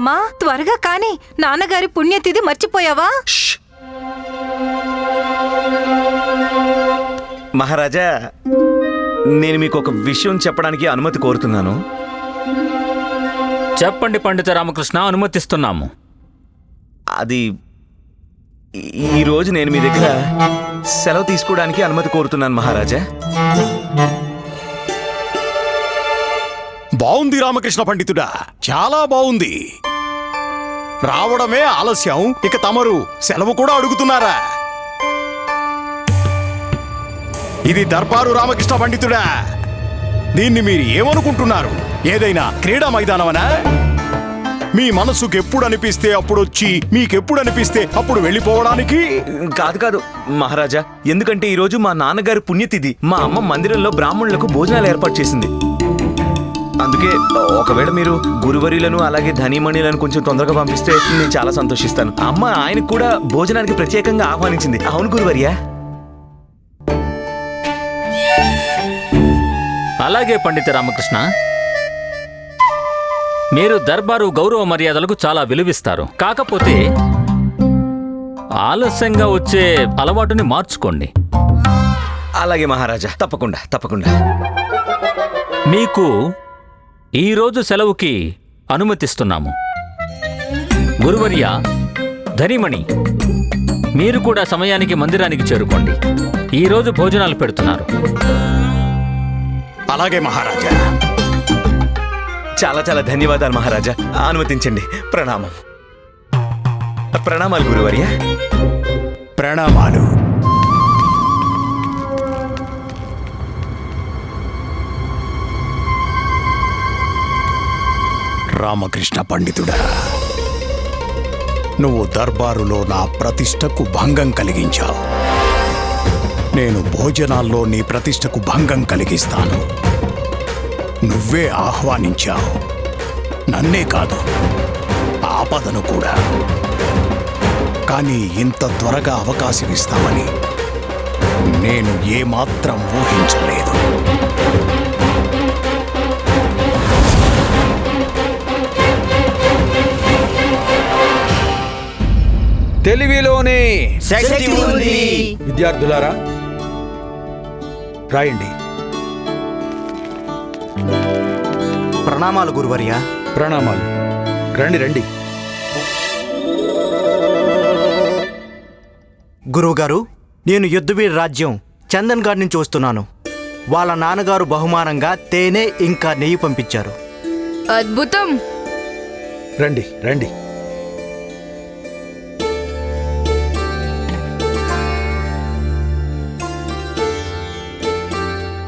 రామా త్వరగా కాని నాన్నగారి పుణ్యతిథి మర్చిపోయావా? ష్. మహారాజా నేను మీకు ఒక విషయం చెప్పడానికి అనుమతి కోరుతున్నాను. చెప్పండి పండిత రామకృష్ణ అనుమతిస్తున్నాము. అది ఈ- ఈ రోజు నేను మీ దగ్గర సెలవు తీసుకోవడానికి అనుమతి కోరుతున్నాను మహారాజా. బావుంది రామకృష్ణ పండితుడా చాలా బావుంది. రావడమే ఆలస్యం. ఇక తమరు సెలవు కూడా అడుగుతున్నారా? ఇది దర్బారు రామకృష్ణ పండితుడా? దీన్ని మీరు ఏమనుకుంటున్నారు? ఏదైనా క్రీడా మైదానమనా? మీ మనసుకు ఎప్పుడు అనిపిస్తే అప్పుడు వచ్చి మీకెప్పుడు అనిపిస్తే అప్పుడు వెళ్ళిపోవడానికి? కాదు కాదు మహారాజా. ఎందుకంటే ఈరోజు మా నాన్నగారి పుణ్యతిథి మా అమ్మ మందిరంలో బ్రాహ్మణులకు భోజనాలు ఏర్పాటు చేసింది. అందుకే ఒకవేళ మీరు గురువరిలను అలాగే ధనిమణిలను కొంచెం తొందరగా పంపిస్తే నేను చాలా సంతోషిస్తాను. అమ్మ ఆయనకు కూడా భోజనానికి ప్రత్యేకంగా ఆహ్వానించింది. అవును గురువర్యా? అలాగే పండిత రామకృష్ణ. మీరు దర్బారు గౌరవ మర్యాదలకు చాలా విలువిస్తారు. కాకపోతే ఆలస్యంగా వచ్చే అలవాటుని మార్చుకోండి. అలాగే మహారాజా తప్పకుండా తప్పకుండా. మీకు ఈరోజు సెలవుకి అనుమతిస్తున్నాము. గురువర్య ధనిమణి మీరు కూడా సమయానికి మందిరానికి చేరుకోండి. ఈరోజు భోజనాలు పెడుతున్నారు. అలాగే మహారాజా. చాలా చాలా ధన్యవాదాలు మహారాజా. అనుమతించండి. ప్రణామం. ప్రణామాలు గురువర్య. ప్రణామాలు. రామకృష్ణ పండితుడా. నువ్వు దర్బారులో నా ప్రతిష్టకు భంగం కలిగించావు. నేను భోజనాల్లో నీ ప్రతిష్టకు భంగం కలిగిస్తాను. నువ్వే ఆహ్వానించావు. నన్నే కాదు ఆపదను కూడా. కానీ ఇంత త్వరగా అవకాశం ఇస్తామని నేను ఏమాత్రం ఊహించలేదు. తెలివిలోనే శక్తి ఉంది. విద్యార్థులారా రాయండి. ప్రణామాలు గురువర్య. ప్రణామాలు. రండి రండి. గురువుగారు నేను యుద్ధవీర్ రాజ్యం చందన్ గారి నుంచి వస్తున్నాను. వాళ్ళ నాన్నగారు బహుమానంగా తేనె ఇంకా నెయ్యి పంపించారు. అద్భుతం! రండి రండి.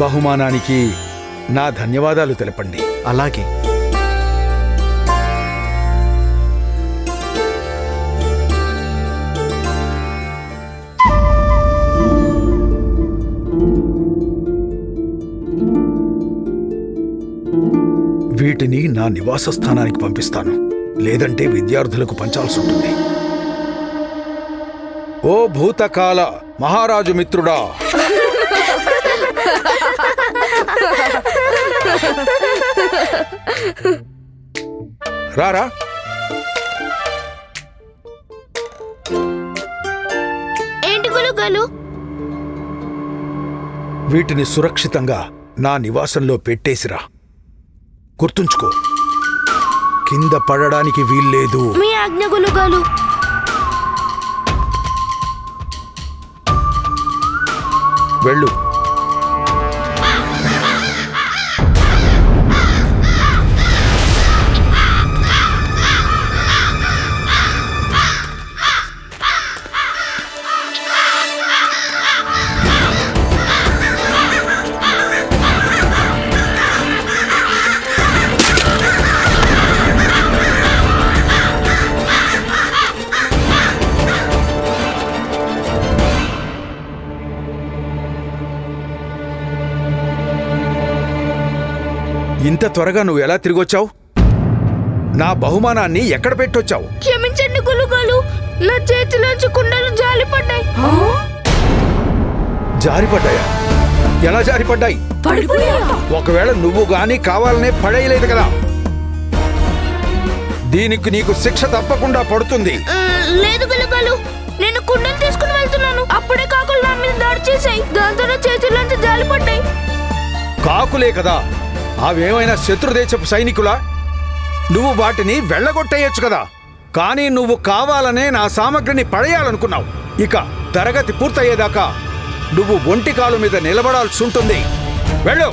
బహుమానానికి నా ధన్యవాదాలు తెలపండి. అలాగే. వీటిని నా నివాస స్థానానికి పంపిస్తాను. లేదంటే విద్యార్థులకు పంచాల్సి ఉంటుంది. ఓ భూతకాల మహారాజు మిత్రుడా! రారా? ఏంటి గులుగలు? వీటిని సురక్షితంగా నా నివాసంలో పెట్టేసిరా. గుర్తుంచుకో. కింద పడడానికి వీల్లేదు. మీ ఆజ్ఞ గులుగలు. వెళ్ళు. ఇంత త్వరగా నువ్వు ఎలా తిరిగొచ్చావు? నా బహుమానాన్ని ఎక్కడ పెట్టొచ్చావు? క్షమించండి గులుగలు. నా చేతిలోంచి కుండలు జాలిపడ్డాయి జారిపడ్డాయా? ఎలా జారిపడ్డాయి? ఒకవేళ నువ్వు గాని కావాలనే పడేయలేదు కదా. దీనికి నీకు శిక్ష తప్పకుండా పడుతుంది. లేదు గులగాలు. నేను కుండలు తీసుకుని వెళ్తున్నాను. అప్పుడే కాకులు నా మీద దాడి చేశాయి. దాంతో నా చేతుల్లోంచి జాలిపడ్డాయి కాకులే కదా. అవేమైనా శత్రుదేశపు సైనికులా? నువ్వు వాటిని వెళ్ళగొట్టేయచ్చు కదా. కానీ నువ్వు కావాలనే నా సామగ్రిని పడేయాలనుకున్నావు. ఇక తరగతి పూర్తయ్యేదాకా నువ్వు ఒంటి కాలు మీద నిలబడాల్సి ఉంటుంది. వెళ్ళు!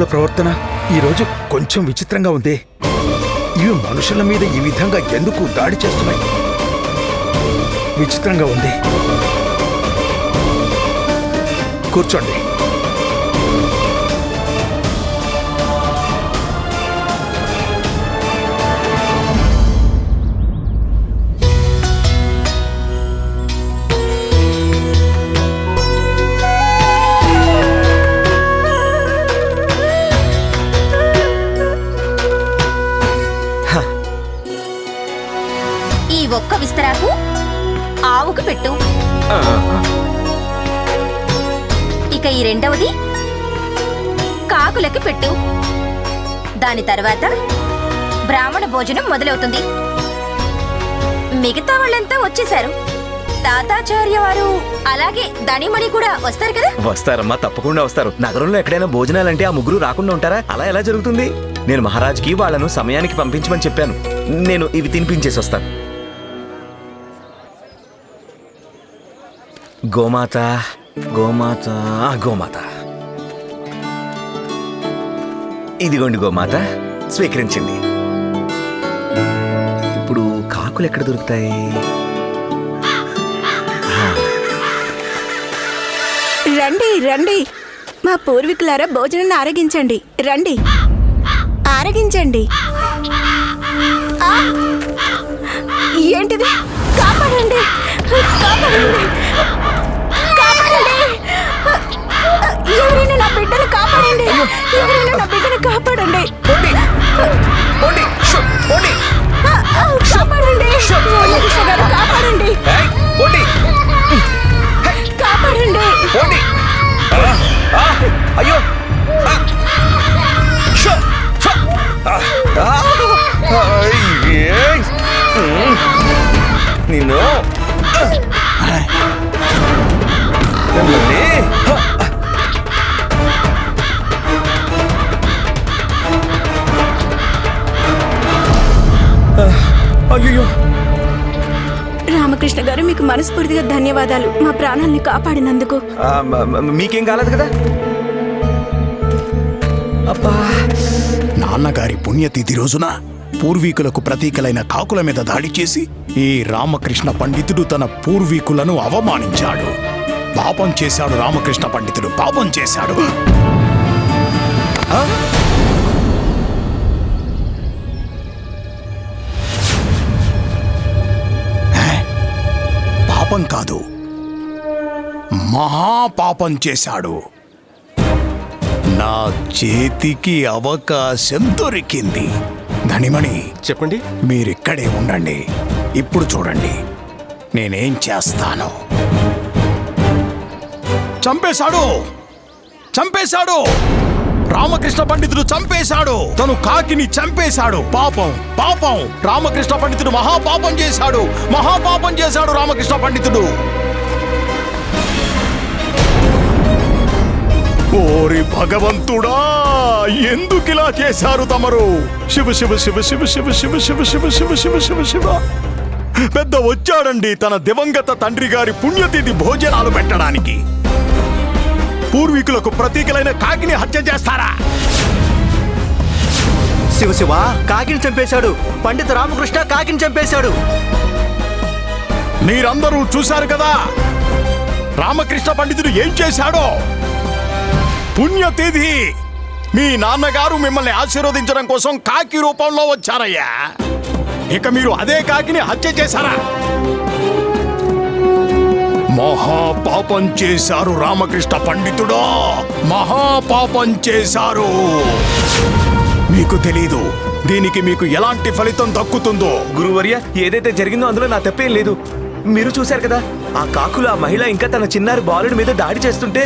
కాకుల ప్రవర్తన ఈరోజు కొంచెం విచిత్రంగా ఉంది. ఇవి మనుషుల మీద ఈ విధంగా ఎందుకు దాడి చేస్తున్నాయి? విచిత్రంగా ఉంది. కూర్చోండి. ఇక రెండవది కాకులకి పెట్టు. దాని తర్వాత బ్రాహ్మణ భోజనం మొదలవుతుంది. మిగతా వాళ్ళంతా వచ్చేశారు. తాతాచార్య వారు అలాగే ధనిమణి కూడా వస్తారు కదా? వస్తారమ్మా తప్పకుండా వస్తారు. నగరంలో ఎక్కడైనా భోజనాలంటే ఆ ముగ్గురు రాకుండా ఉంటారా? అలా ఎలా జరుగుతుంది? నేను మహారాజ్కి వాళ్ళను సమయానికి పంపించమని చెప్పాను. నేను ఇవి తినిపించేసి వస్తాను గోమాత గోమాత గోమాత. ఇదిగోండి గోమాత స్వీకరించండి. ఇప్పుడు కాకులు ఎక్కడ దొరుకుతాయి? రండి రండి. మా పూర్వీకులారా భోజనాన్ని ఆరగించండి. రండి. ఆరగించండి. ఏంటిది? కాపాడండి. కాపాడండి. ¡Libre la రామకృష్ణ గారు మీకు మనస్ఫూర్తిగా ధన్యవాదాలు. మా ప్రాణాల్ని కాపాడినందుకు. మీకేం కాలేదు కదా? అబ్బా నాన్నగారి పుణ్యతిథి రోజున పూర్వీకులకు ప్రతీకలైన కాకుల మీద దాడి చేసి ఈ రామకృష్ణ పండితుడు తన పూర్వీకులను అవమానించాడు. పాపం చేశాడు రామకృష్ణ పండితుడు పాపం చేశాడు. కాదు. మహాపాపం చేశాడు. నా చేతికి అవకాశం దొరికింది. ధనిమణి చెప్పండి. మీరిక్కడే ఉండండి. ఇప్పుడు చూడండి. నేనేం చేస్తాను? చంపేశాడు! చంపేశాడు! రామకృష్ణ పండితుడు చంపేశాడు తను కాకిని చంపేశాడు పాపం పాపం రామకృష్ణ పండితుడు మహాపాపం చేశాడు మహాపాపం చేశాడు రామకృష్ణ పండితుడు ఓరి భగవంతుడా ఎందుకిలా చేశారు తమరు శివ శివ శివ శివ శివ శివ శివ శివ శివ శివ శివ శివ పెద్ద వచ్చాడండి తన దివంగత తండ్రి గారి పుణ్యతిథి భోజనాలు పెట్టడానికి పూర్వీకులకు ప్రతీకలైన కాకిని హత్య చేస్తారా? శివ శివ కాకిని చంపేశాడు. పండిత రామకృష్ణ కాకిని చంపేశాడు. మీరందరూ చూశారు కదా? రామకృష్ణ పండితుడు ఏం చేశాడో? పుణ్యతిథి మీ నాన్నగారు మిమ్మల్ని ఆశీర్వదించడం కోసం కాకి రూపంలో వచ్చారయ్యా. ఇక మీరు అదే కాకిని హత్య చేశారా? మహాపాపం చేశారు రామకృష్ణ పండితుడో. మహాపాపం చేశారు. మీకు తెలీదు. దీనికి మీకు ఎలాంటి ఫలితం దక్కుతుందో. గురువర్య ఏదైతే జరిగిందో అందులో నా తప్పేం లేదు. మీరు చూశారు కదా ఆ కాకులు ఆ మహిళ ఇంకా తన చిన్నారి బాలుడి మీద దాడి చేస్తుంటే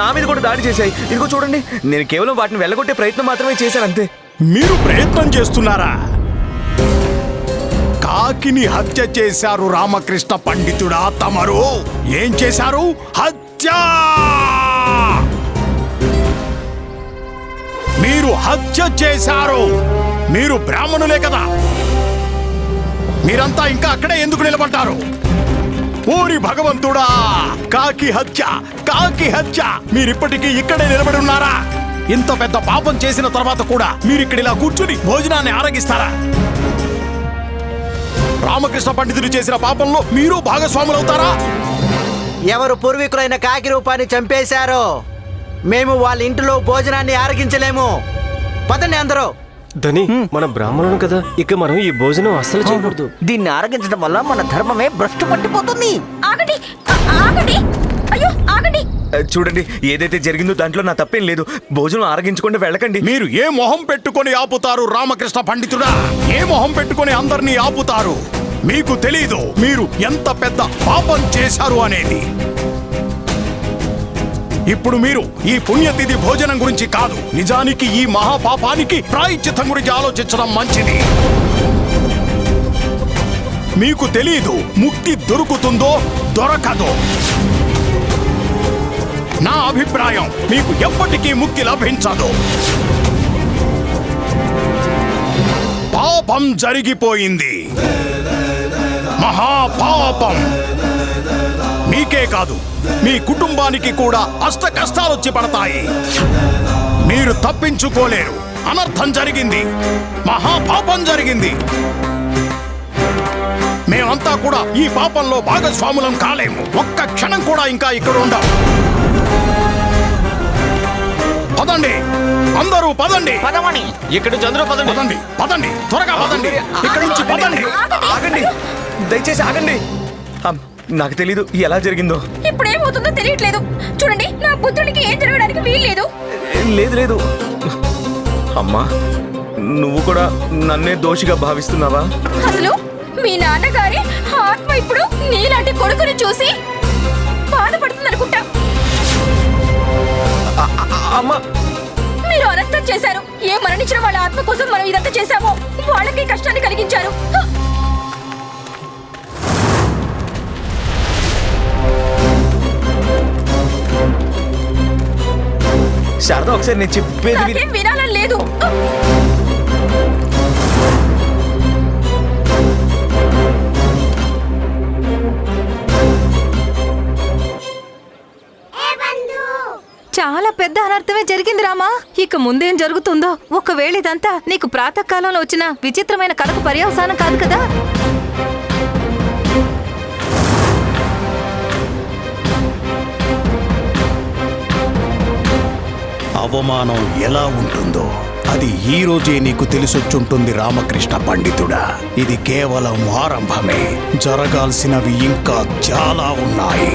నా మీద కూడా దాడి చేశాయి. ఇదిగో చూడండి నేను కేవలం వాటిని వెళ్ళగొట్టే ప్రయత్నం మాత్రమే చేశాను అంతే. మీరు ప్రయత్నం చేస్తున్నారా? కాకిని హత్య చేశారు రామకృష్ణ పండితుడా తమరు. ఏం చేశారు? హత్య! మీరు హత్య చేశారు. మీరు బ్రాహ్మణులే కదా. మీరంతా ఇంకా అక్కడే ఎందుకు నిలబడ్డారు? ఓరి భగవంతుడా! కాకి హత్య! కాకి హత్య! మీరిప్పటికీ ఇక్కడే నిలబడి ఉన్నారా? ఇంత పెద్ద పాపం చేసిన తర్వాత కూడా మీరు ఇక్కడ ఇలా కూర్చుని భోజనాన్ని ఆరగిస్తారా? రామకృష్ణ పండితుడు చేసిన పాపంలో మీరు భాగస్వాములవుతారా? ఎవరు పూర్వీకులైన కాకి రూపాన్ని చంపేశారో మేము వాళ్ళ ఇంటిలో భోజనాన్ని ఆరగించలేము. పదండి అందరూ. ధని మన బ్రాహ్మణులు కదా. ఇక మనం ఈ భోజనం అస్సలు చేయకూడదు. దీన్ని ఆరగించడం వల్ల మన ధర్మమే భ్రష్టు పట్టిపోతుంది. ఆగండి ఆగండి. చూడండి ఏదైతే జరిగిందో దాంట్లో నా తప్పేం లేదు. భోజనం ఆరగించకుండా వెళ్ళకండి. మీరు ఏ మొహం పెట్టుకొని ఆపుతారు రామకృష్ణ పండితుడా? ఏ మొహం పెట్టుకొని అందరినీ ఆపుతారు? మీకు తెలీదు మీరు ఎంత పెద్ద పాపం చేశారు అనేది. ఇప్పుడు మీరు ఈ పుణ్యతిథి భోజనం గురించి కాదు నిజానికి ఈ మహాపాపానికి ప్రాయశ్చిత్తం గురించి ఆలోచించడం మంచిది. మీకు తెలీదు ముక్తి దొరుకుతుందో దొరకదో. నా అభిప్రాయం మీకు ఎప్పటికీ ముక్తి లభించదు. పాపం జరిగిపోయింది. మహాపాపం. మీకే కాదు మీ కుటుంబానికి కూడా అష్ట కష్టాలు వచ్చి పడతాయి. మీరు తప్పించుకోలేరు. అనర్థం జరిగింది. మహాపాపం జరిగింది. మేమంతా కూడా ఈ పాపంలో భాగస్వాములం కాలేము. ఒక్క క్షణం కూడా ఇంకా ఇక్కడ ఉండం. పదండి. అందరూ పదండి. పదమని. ఇక్కడ చంద్ర పదండి. పదండి. పదండి. త్వరగా పదండి. ఇక్కడ నుంచి పదండి. ఆగండి. దయచేసి ఆగండి. నాకు తెలీదు ఎలా జరిగిందో. ఇప్పుడు ఏమవుతుందో తెలియట్లేదు. చూడండి నా పుత్రుడికి ఏం జరగడానికి వీల్లేదు. లేదు లేదు. అమ్మా నువ్వు కూడా నన్నే దోషిగా భావిస్తున్నావా? అసలు మీ నాన్నగారి ఆత్మ ఇప్పుడు నీలాంటి కొడుకుని చూసి బాధపడుతుందనుకుంటా. అమ్మా. మీరు అనంతం చేశారు. ఏ మరణించిన వాళ్ళ ఆత్మ కోసం మనం ఇదంతా చేశామో వాళ్ళకి కష్టాన్ని కలిగించారు! శారద ఒకసారి నేను చెప్పేది వినాలని లేదు. పెద్ద అనర్థమే జరిగింది రామా. ఇక ముందేం జరుగుతుందో ఒకవేళ ఇదంతా నీకు ప్రాతకాలంలో వచ్చిన విచిత్రమైన కళకు పర్యవసానం కాదు కదా? అవమానం ఎలా ఉంటుందో అది ఈ రోజే నీకు తెలిసొచ్చుంటుంది రామకృష్ణ పండితుడా. ఇది కేవలం ఆరంభమే. జరగాల్సినవి ఇంకా చాలా ఉన్నాయి.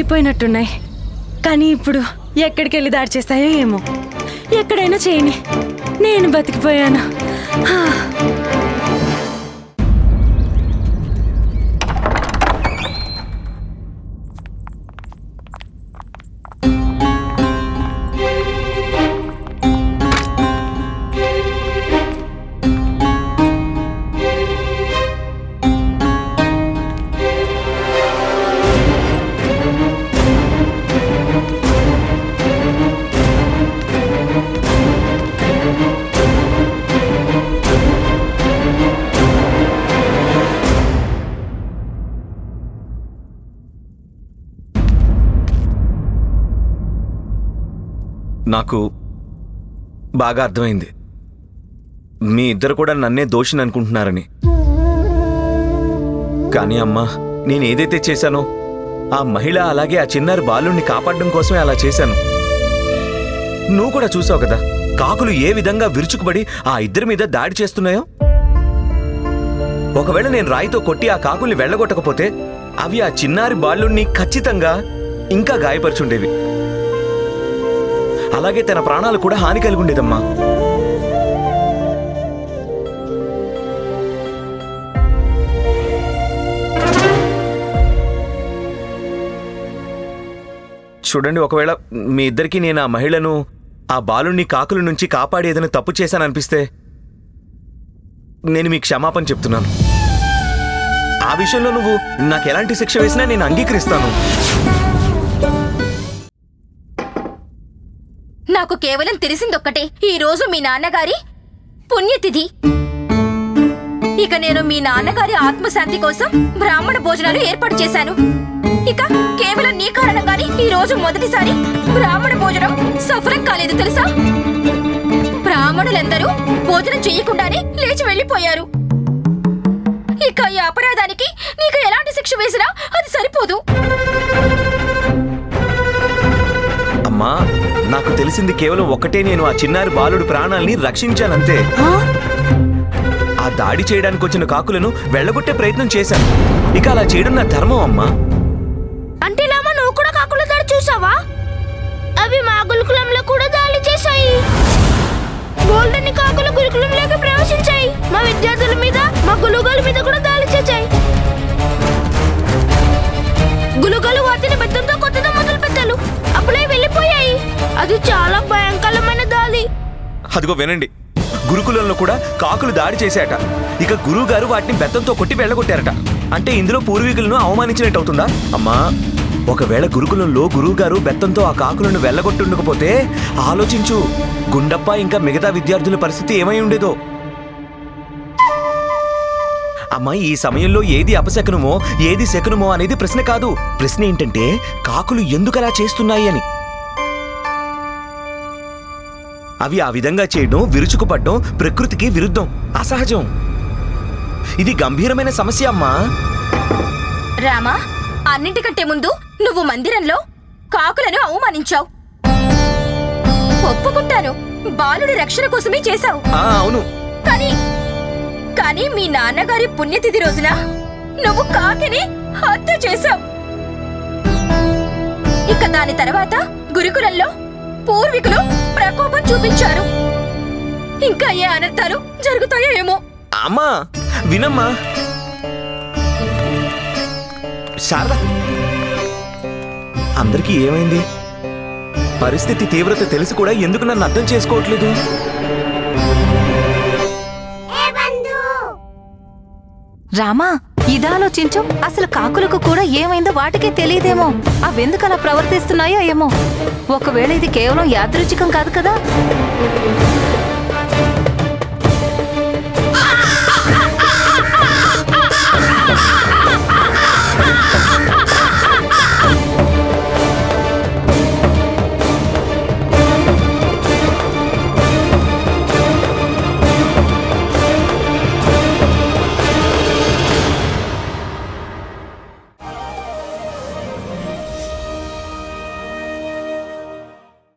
వెళ్ళిపోయినట్టున్నాయి. కానీ ఇప్పుడు ఎక్కడికి వెళ్ళి దాడి చేస్తాయో ఏమో. ఎక్కడైనా చేయని నేను బతికిపోయాను. నాకు బాగా అర్థమైంది. మీ ఇద్దరు కూడా నన్నే దోషిని అనుకుంటున్నారని కానీ అమ్మా నేను ఏదైతే చేశానో ఆ మహిళ అలాగే ఆ చిన్నారి బాలుణ్ణి కాపాడడం కోసమే అలా చేశాను. నువ్వు కూడా చూసావు కదా కాకులు ఏ విధంగా విరుచుకుపడి ఆ ఇద్దరి మీద దాడి చేస్తున్నాయో? ఒకవేళ నేను రాయితో కొట్టి ఆ కాకుల్ని వెళ్ళగొట్టకపోతే అవి ఆ చిన్నారి బాలుణ్ణి ఖచ్చితంగా ఇంకా గాయపరుచుండేవి. అలాగే తన ప్రాణాలు కూడా హాని కలిగి ఉండేదమ్మా. చూడండి ఒకవేళ మీ ఇద్దరికి నేను ఆ మహిళను ఆ బాలుణ్ణి కాకుల నుంచి కాపాడేదని తప్పు చేశాననిపిస్తే నేను మీకు క్షమాపణ చెప్తున్నాను. ఆ విషయంలో నువ్వు నాకు ఎలాంటి శిక్ష వేసినా నేను అంగీకరిస్తాను. నాకు కేవలం తెలిసిందొక్కటే. ఈ రోజు మీ నాన్నగారి పుణ్యతిథి. ఇక నేను మీ నాన్నగారి ఆత్మశాంతి కోసం బ్రాహ్మణ భోజనాలు ఏర్పాటు చేశాను. ఇక కేవలం నీ కారణంగానే ఈ రోజు మొదటిసారి బ్రాహ్మణ భోజనం సఫలం కాలేదు తెలుసా? బ్రాహ్మణులందరూ భోజనం చేయకుండానే లేచి వెళ్ళిపోయారు. ఇక ఈ అపరాధానికి నీకు ఎలాంటి శిక్ష వేసినా అది సరిపోదు. నాకు తెలిసింది కేవలం ఒక్కటే నేను ఆ చిన్నారి బాలుడి ప్రాణాల్ని రక్షించానంతే. ఆ? దాడి చేయడానికి వచ్చిన కాకులను వెళ్ళగొట్టే ప్రయత్నం చేశాను. ఇక అలా చేయడం నా ధర్మం అమ్మా. అంటే లామా నువ్వు కూడా కాకుల దాడి చూసావా? అవి మా గురుకులంలో కూడా దాడి చేశాయి. గోల్డెన్ కాకులు గురుకులంలోకి ప్రవేశించాయి. మా విద్యార్థుల మీద మా గులుగోల మీద కూడా దాడి చేశాయి. గులుగోలు వాటిని బెత్తంతో కొత్తగా అప్పుడే వెళ్ళిపోయాయి. అది చాలా భయంకరమైన దాడి అదిగో వినండి. గురుకులంలో కూడా కాకులు దాడి చేశాట ఇక గురువు గారు వాటిని బెత్తంతో కొట్టి వెళ్ళగొట్టారట. అంటే ఇందులో పూర్వీకులను అవమానించినట్టు అవుతుందా అమ్మా ఒకవేళ గురుకులంలో గురువుగారు బెత్తంతో ఆ కాకులను వెళ్ళగొట్టుండకపోతే ఆలోచించు. గుండప్ప ఇంకా మిగతా విద్యార్థుల పరిస్థితి ఏమై ఉండేదో. అమ్మా ఈ సమయంలో ఏది అపశకనమో ఏది శకునమో అనేది ప్రశ్న కాదు. ప్రశ్న ఏంటంటే కాకులు ఎందుకలా చేస్తున్నాయి అని. అవి ఆ విధంగా చేయడం విరుచుకుపడడం ప్రకృతికి విరుద్ధం అసహజం. ఇది గంభీరమైన సమస్య అమ్మా. రామా అన్నింటికంటే ముందు నువ్వు మందిరంలో కాకులను అవమానించావు. ఒప్పుకుంటాను. బాలుడి రక్షణ కోసమే చేశావు. అవును. కానీ కానీ మీ నాన్నగారి పుణ్యతిథి రోజున నువ్వు కాకిని హత్య చేశావు. ఇక దాని తర్వాత గురుకులంలో పూర్వీకులు ప్రకోపం చూపించారు. ఇంకా ఏ అనర్థాలు జరుగుతాయో ఏమో. అమ్మా వినమ్మా. శారద. అందరికీ ఏమైంది? పరిస్థితి తీవ్రత తెలిసి కూడా ఎందుకు నన్ను అర్థం చేసుకోవట్లేదు? రామా ఇదాలోచించు. అసలు కాకులకు కూడా ఏమైందో వాటికే తెలియదేమో. అవెందుకలా అలా ప్రవర్తిస్తున్నాయో ఏమో. ఒకవేళ ఇది కేవలం యాదృచ్ఛికం కాదు కదా?